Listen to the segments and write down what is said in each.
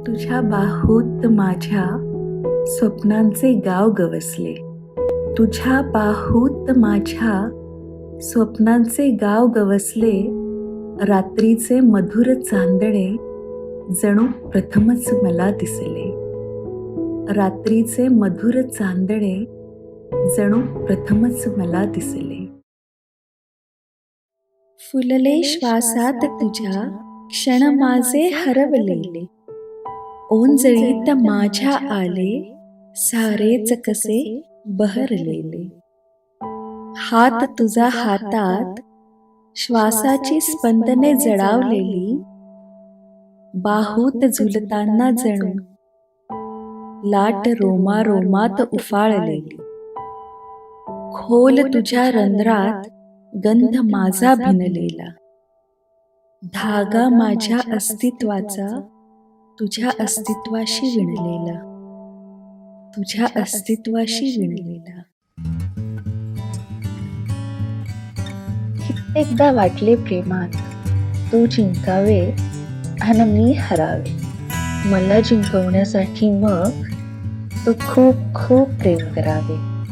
तुझ्या बाहूत माझ्या स्वप्नांचे गाव गवसले. तुझ्या बाहूत माझ्या स्वप्नांचे गाव गवसले. रात्रीचे मधुर चांदणे जणू प्रथमच मला दिसले. रात्रीचे मधुर चांदणे जणू प्रथमच मला दिसले. फुलले श्वासात तुझ्या क्षण माझे हरवलेले ओंजळीत माझ्या आले सारेच कसे बहरलेले. हात तुझा हातात श्वासाची स्पंदने जडावलेली बाहूत झुलताना जणू. लाट रोमा रोमात उफाळलेली. खोल तुझ्या रंध्रात गंध माझा भिनलेला. धागा माझ्या अस्तित्वाचा तुझ्या अस्तित्वाशी विणलेला. तुझ्या अस्तित्वाशी विणलेला. कित्येकदा वाटले प्रेमात तू जिंकावे आणि मी हरावे. मला जिंकवण्यासाठी मग तू खूप खूप प्रेम करावे.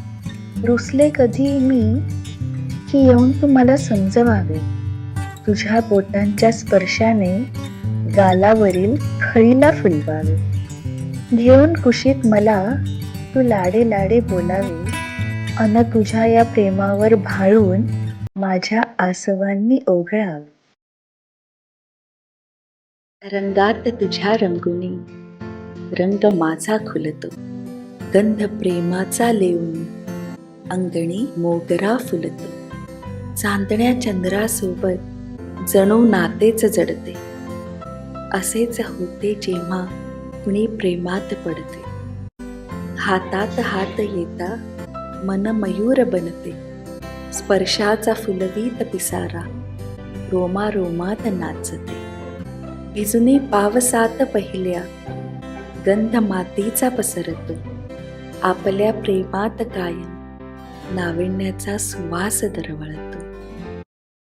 रुसले कधी मी की येऊन तू मला समजवावे. तुझ्या बोटांच्या स्पर्शाने गालावरील खळीला फुलवावे. घेऊन कुशीत मला तू लाडे लाडे बोलावे. अन तुझ्या या प्रेमावर भाळून माझ्या आसवांनी ओघळावे. रंगात तुझ्या रंगुनी रंग माझा खुलतो. गंध प्रेमाचा लेऊन अंगणी मोगरा फुलतो. चांदण्या चंद्रासोबत जणू नातेच जडते. असेच होते जेव्हा कुणी प्रेमात पडते. हातात हात येता मन मयूर बनते. स्पर्शाचा फुलवीत पिसारा रोमा रोमात नाचते. भिजुनी पावसात पहिल्या गंध मातीचा पसरतो. आपल्या प्रेमात कायम नाविण्याचा सुवास दरवळतो.